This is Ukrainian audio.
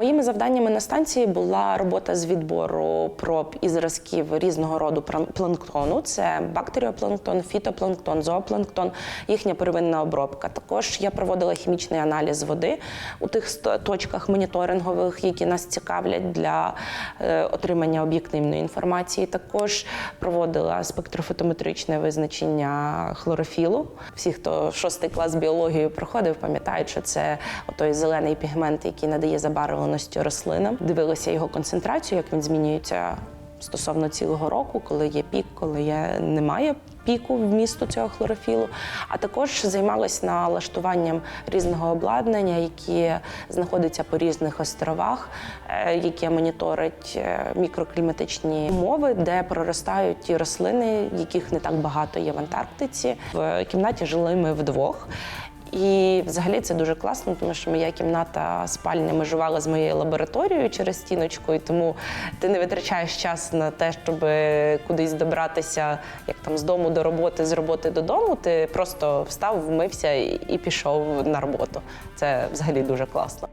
Моїми завданнями на станції була робота з відбору проб і зразків різного роду планктону. Це бактеріопланктон, фітопланктон, зоопланктон, їхня первинна обробка. Також я проводила хімічний аналіз води у тих точках моніторингових, які нас цікавлять для е, отримання об'єктивної інформації. Також проводила спектрофотометричне визначення хлорофілу. Всі, хто шостий клас біологію проходив, пам'ятають, що це той зелений пігмент, який надає забарвленості рослинам. Дивилася його концентрацію, як він змінюється стосовно цілого року, коли є пік, коли є, немає піку вмісту цього хлорофілу. А також займалась налаштуванням різного обладнання, які знаходиться по різних островах, е, яке моніторить е, мікрокліматичні умови, де проростають ті рослини, яких не так багато є в Антарктиці. В кімнаті жили ми вдвох. І взагалі це дуже класно, тому що моя кімната спальня межувала з моєю лабораторією через стіночку, і тому ти не витрачаєш час на те, щоб кудись добратися, як там з дому до роботи, з роботи додому. Ти просто встав, вмився і пішов на роботу. Це взагалі дуже класно.